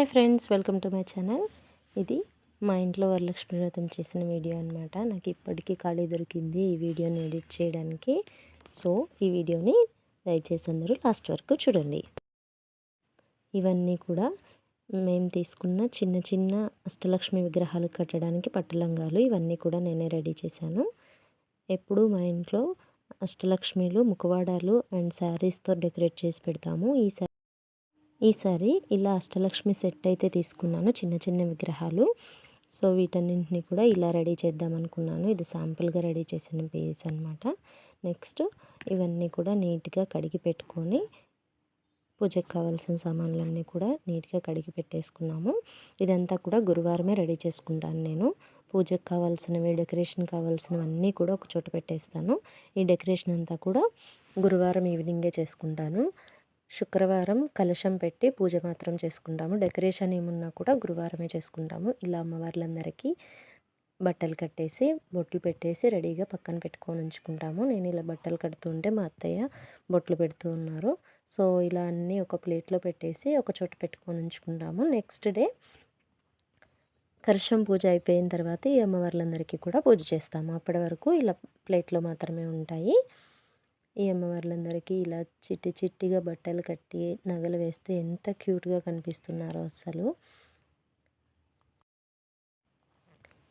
Hi friends welcome to my channel. ఇది మా ఇంట్లో వరలక్ష్మి వ్రతం చేసిన వీడియో అనమాట నాకు ఇప్పటికీ ఖాళీ దొరికింది ఈ వీడియోని ఎడిట్ చేయడానికి. సో ఈ వీడియోని దయచేసి అందరూ లాస్ట్ వరకు చూడండి. ఇవన్నీ కూడా మేము తీసుకున్న చిన్న చిన్న అష్టలక్ష్మి విగ్రహాలు కట్టడానికి పట్టలంగాలు ఇవన్నీ కూడా నేనే రెడీ చేశాను. ఎప్పుడు మా ఇంట్లో అష్టలక్ష్మిలు ముఖవాడాలు అండ్ శారీస్తో డెకరేట్ చేసి పెడతాము. ఈ ఈసారి ఇలా అష్టలక్ష్మి సెట్ అయితే తీసుకున్నాను చిన్న చిన్న విగ్రహాలు. సో వీటన్నింటినీ కూడా ఇలా రెడీ చేద్దాం అనుకున్నాను. ఇది శాంపుల్గా రెడీ చేసిన పీస్ అనమాట నెక్స్ట్ ఇవన్నీ కూడా నీట్గా కడిగి పెట్టుకొని పూజకు కావాల్సిన సామాన్లన్నీ కూడా నీట్గా కడిగి పెట్టేసుకున్నాము. ఇదంతా కూడా గురువారమే రెడీ చేసుకుంటాను నేను. పూజకు కావాల్సినవి డెకరేషన్ కావాల్సినవన్నీ కూడా ఒక చోట పెట్టేస్తాను. ఈ డెకరేషన్ అంతా కూడా గురువారం ఈవినింగే చేసుకుంటాను. శుక్రవారం కలశం పెట్టి పూజ మాత్రం చేసుకుంటాము. డెకరేషన్ ఏమున్నా కూడా గురువారమే చేసుకుంటాము. ఇలా అమ్మవార్లందరికీ బట్టలు కట్టేసి బొట్లు పెట్టేసి రెడీగా పక్కన పెట్టుకొని ఉంచుకుంటాము. నేను ఇలా బట్టలు కడుతుంటే మా అత్తయ్య బొట్లు పెడుతూ ఉన్నారు. సో ఇలా అన్నీ ఒక ప్లేట్లో పెట్టేసి ఒక చోట పెట్టుకొని ఉంచుకుంటాము. నెక్స్ట్ డే కర్షం పూజ అయిపోయిన తర్వాత ఈ అమ్మవార్లందరికీ కూడా పూజ చేస్తాము. అప్పటి వరకు ఇలా ప్లేట్లో మాత్రమే ఉంటాయి. ఈ అమ్మవార్లందరికీ ఇలా చిట్టి చిట్టిగా బట్టలు కట్టి నగలు వేస్తే ఎంత క్యూట్గా కనిపిస్తున్నారో అసలు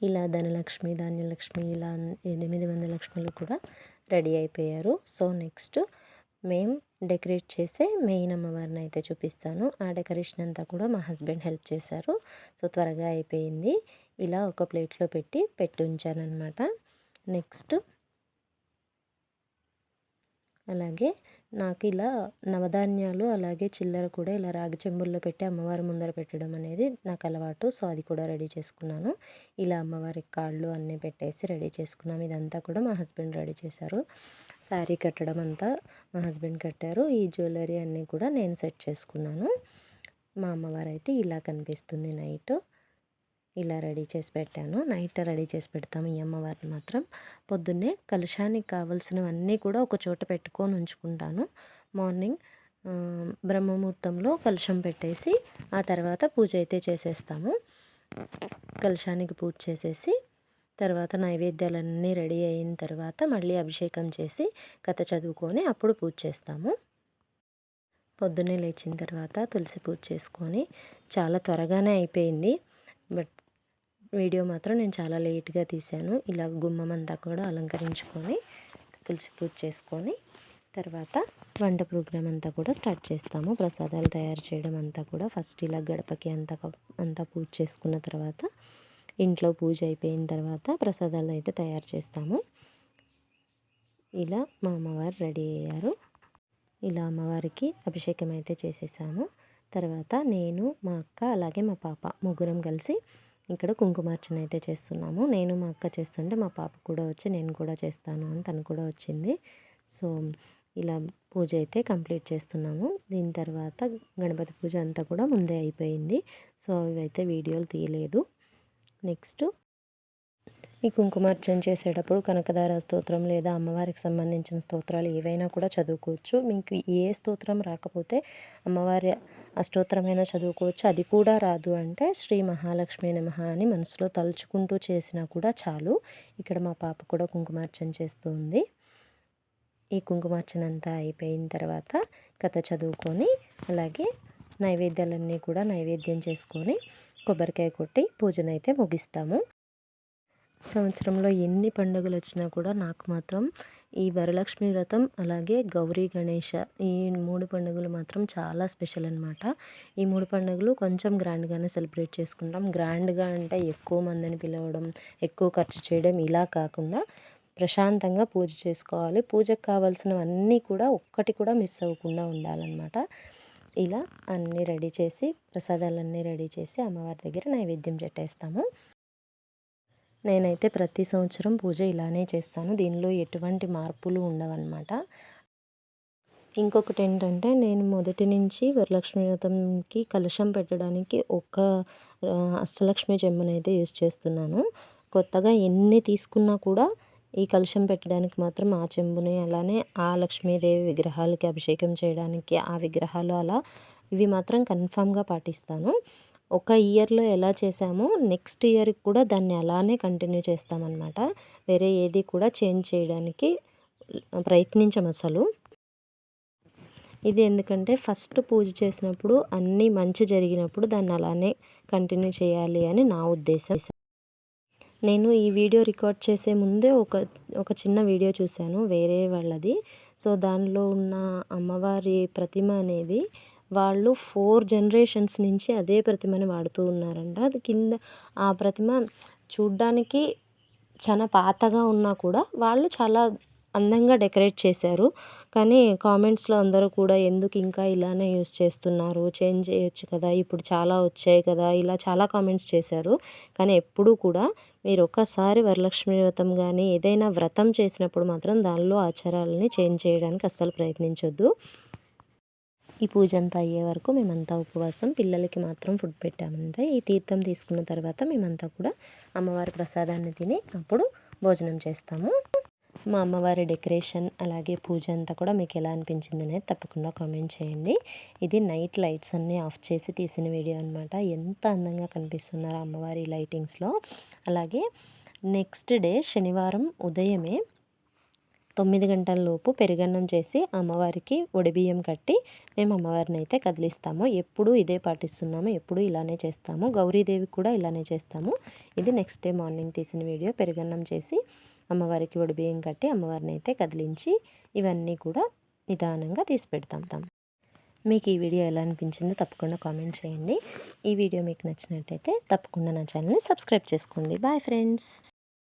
ఇలా ధనలక్ష్మి ధాన్యలక్ష్మి ఇలా ఎనిమిది మంది లక్ష్ములు కూడా రెడీ అయిపోయారు. సో నెక్స్ట్ మేము డెకరేట్ చేసే మెయిన్ అమ్మవారిని అయితే చూపిస్తాను. ఆ డెకరేషన్ అంతా కూడా మా హస్బెండ్ హెల్ప్ చేశారు. సో త్వరగా అయిపోయింది. ఇలా ఒక ప్లేట్లో పెట్టి పెట్టి ఉంచానమాట నెక్స్ట్ అలాగే నాకు ఇలా నవధాన్యాలు అలాగే చిల్లర కూడా ఇలా రాగి చెంబుల్లో పెట్టి అమ్మవారి ముందర పెట్టడం అనేది నాకు అలవాటు. సో అది కూడా రెడీ చేసుకున్నాను. ఇలా అమ్మవారి కాళ్ళు అన్నీ పెట్టేసి రెడీ చేసుకున్నాము. ఇదంతా కూడా మా హస్బెండ్ రెడీ చేశారు. శారీ కట్టడం అంతా మా హస్బెండ్ కట్టారు. ఈ జ్యువెలరీ అన్నీ కూడా నేను సెట్ చేసుకున్నాను. మా అమ్మవారు అయితే ఇలా కనిపిస్తుంది నైట్. ఇలా రెడీ చేసి పెట్టాను. నైట్ రెడీ చేసి పెడతాము ఈ అమ్మవారిని మాత్రం. పొద్దున్నే కలశానికి కావలసినవన్నీ కూడా ఒక చోట పెట్టుకొని ఉంచుకుంటాను. మార్నింగ్ బ్రహ్మముహూర్తంలో కలశం పెట్టేసి ఆ తర్వాత పూజ అయితే చేసేస్తాము. కలశానికి పూజ చేసేసి తర్వాత నైవేద్యాలన్నీ రెడీ అయిన తర్వాత మళ్ళీ అభిషేకం చేసి కథ చదువుకొని అప్పుడు పూజ చేస్తాము. పొద్దున్నే లేచిన తర్వాత తులసి పూజ చేసుకొని చాలా త్వరగానే అయిపోయింది. బట్ వీడియో మాత్రం నేను చాలా లేట్గా తీశాను. ఇలా గుమ్మం అంతా కూడా అలంకరించుకొని తులసి పూజ చేసుకొని తర్వాత వంట ప్రోగ్రామ్ అంతా కూడా స్టార్ట్ చేస్తాము. ప్రసాదాలు తయారు చేయడం అంతా కూడా ఫస్ట్ ఇలా గడపకి అంతా అంతా పూజ చేసుకున్న తర్వాత ఇంట్లో పూజ అయిపోయిన తర్వాత ప్రసాదాలు అయితే తయారు చేస్తాము. ఇలా మా అమ్మవారు రెడీ అయ్యారు. ఇలా అమ్మవారికి అభిషేకం అయితే చేసేసాము. తర్వాత నేను మా అక్క అలాగే మా పాప ముగ్గురం కలిసి ఇక్కడ కుంకుమార్చన అయితే చేస్తున్నాము. నేను మా అక్క చేస్తుంటే మా పాప కూడా వచ్చి నేను కూడా చేస్తాను అని తను కూడా వచ్చింది. సో ఇలా పూజ అయితే కంప్లీట్ చేస్తున్నాము. దీని తర్వాత గణపతి పూజ అంతా కూడా ముందే అయిపోయింది. సో ఇవైతే వీడియోలు తీయలేదు. నెక్స్ట్ ఈ కుంకుమార్చన చేసేటప్పుడు కనకదార స్తోత్రం లేదా అమ్మవారికి సంబంధించిన స్తోత్రాలు ఏవైనా కూడా చదువుకోవచ్చు. మీకు ఏ స్తోత్రం రాకపోతే అమ్మవారి అష్టోత్తరమైనా చదువుకోవచ్చు. అది కూడా రాదు అంటే శ్రీ మహాలక్ష్మి నమ అని మనసులో తలుచుకుంటూ చేసినా కూడా చాలు. ఇక్కడ మా పాప కూడా కుంకుమార్చన చేస్తుంది ఈ కుంకుమార్చన అంతా అయిపోయిన తర్వాత కథ చదువుకొని అలాగే నైవేద్యాలన్నీ కూడా నైవేద్యం చేసుకొని కొబ్బరికాయ కొట్టి పూజనైతే ముగిస్తాము. సంవత్సరంలో ఎన్ని పండుగలు వచ్చినా కూడా నాకు మాత్రం ఈ వరలక్ష్మి వ్రతం అలాగే గౌరీ గణేష ఈ మూడు పండుగలు మాత్రం చాలా స్పెషల్ అనమాట ఈ మూడు పండుగలు కొంచెం గ్రాండ్గానే సెలబ్రేట్ చేసుకుంటాం. గ్రాండ్గా అంటే ఎక్కువ మందిని పిలవడం ఎక్కువ ఖర్చు చేయడం ఇలా కాకుండా ప్రశాంతంగా పూజ చేసుకోవాలి. పూజకు కావాల్సినవన్నీ కూడా ఒక్కటి కూడా మిస్ అవ్వకుండా ఉండాలన్నమాట. ఇలా అన్నీ రెడీ చేసి ప్రసాదాలన్నీ రెడీ చేసి అమ్మవారి దగ్గర నైవేద్యం పెట్టేస్తాము. నేనైతే ప్రతి సంవత్సరం పూజ ఇలానే చేస్తాను. దీనిలో ఎటువంటి మార్పులు ఉండవన్నమాట. ఇంకొకటి ఏంటంటే నేను మొదటి నుంచి వరలక్ష్మి వ్రతంకి కలశం పెట్టడానికి ఒక అష్టలక్ష్మి చెమ్మనైతే యూజ్ చేస్తున్నాను. కొత్తగా ఎన్ని తీసుకున్నా కూడా ఈ కలుషం పెట్టడానికి మాత్రం ఆ చెంబుని అలానే ఆ లక్ష్మీదేవి విగ్రహాలకి అభిషేకం చేయడానికి ఆ విగ్రహాలు అలా ఇవి మాత్రం కన్ఫామ్గా పాటిస్తాను. ఒక ఇయర్లో ఎలా చేసామో నెక్స్ట్ ఇయర్కి కూడా దాన్ని అలానే కంటిన్యూ చేస్తామన్నమాట. వేరే ఏది కూడా చేంజ్ చేయడానికి ప్రయత్నించం అసలు. ఇది ఎందుకంటే ఫస్ట్ పూజ చేసినప్పుడు అన్నీ మంచి జరిగినప్పుడు దాన్ని అలానే కంటిన్యూ చేయాలి అని నా ఉద్దేశం. నేను ఈ వీడియో రికార్డ్ చేసే ముందే ఒక ఒక చిన్న వీడియో చూశాను వేరే వాళ్ళది. సో దానిలో ఉన్న అమ్మవారి ప్రతిమ అనేది వాళ్ళు ఫోర్ జనరేషన్స్ నుంచి అదే ప్రతిమని వాడుతూ ఉన్నారంట. అది కింద ఆ ప్రతిమ చూడ్డానికి చాలా పాతగా ఉన్నా కూడా వాళ్ళు చాలా అందంగా డెకరేట్ చేశారు. కానీ కామెంట్స్లో అందరూ కూడా ఎందుకు ఇంకా ఇలానే యూస్ చేస్తున్నారు? చేంజ్ చేయొచ్చు కదా ఇప్పుడు చాలా వచ్చాయి కదా ఇలా చాలా కామెంట్స్ చేశారు. కానీ ఎప్పుడూ కూడా మీరు ఒక్కసారి వరలక్ష్మి వ్రతం కానీ ఏదైనా వ్రతం చేసినప్పుడు మాత్రం దానిలో ఆచారాలని చేంజ్ చేయడానికి అస్సలు ప్రయత్నించొద్దు. ఈ పూజ అంతా అయ్యే వరకు మేమంతా ఉపవాసం పిల్లలకి మాత్రం ఫుడ్ పెట్టామంతే ఈ తీర్థం తీసుకున్న తర్వాత మేమంతా కూడా అమ్మవారి ప్రసాదాన్ని తిని అప్పుడు భోజనం చేస్తాము. మా అమ్మవారి డెకరేషన్ అలాగే పూజ అంతా కూడా మీకు ఎలా అనిపించింది అనేది తప్పకుండా కామెంట్ చేయండి. ఇది నైట్ లైట్స్ అన్నీ ఆఫ్ చేసి తీసిన వీడియో అనమాట ఎంత అందంగా కనిపిస్తున్నారు అమ్మవారి లైటింగ్స్లో. అలాగే నెక్స్ట్ డే శనివారం ఉదయమే తొమ్మిది గంటల లోపు పెరుగన్నం చేసి అమ్మవారికి ఒడిబియ్యం కట్టి మేము అమ్మవారిని అయితే కదిలిస్తాము. ఎప్పుడు ఇదే పాటిస్తున్నాము ఎప్పుడూ ఇలానే చేస్తాము. గౌరీదేవి కూడా ఇలానే చేస్తాము. ఇది నెక్స్ట్ డే మార్నింగ్ తీసిన వీడియో పెరుగన్నం చేసి అమ్మవారికి ఒడిబియ్యం కట్టి అమ్మవారిని అయితే కదిలించి ఇవన్నీ కూడా నిదానంగా తీసి పెడతాం. మీకు ఈ వీడియో ఎలా అనిపించిందో తప్పకుండా కామెంట్ చేయండి. ఈ వీడియో మీకు నచ్చినట్టయితే తప్పకుండా నా ఛానల్ని సబ్స్క్రైబ్ చేసుకోండి. Bye friends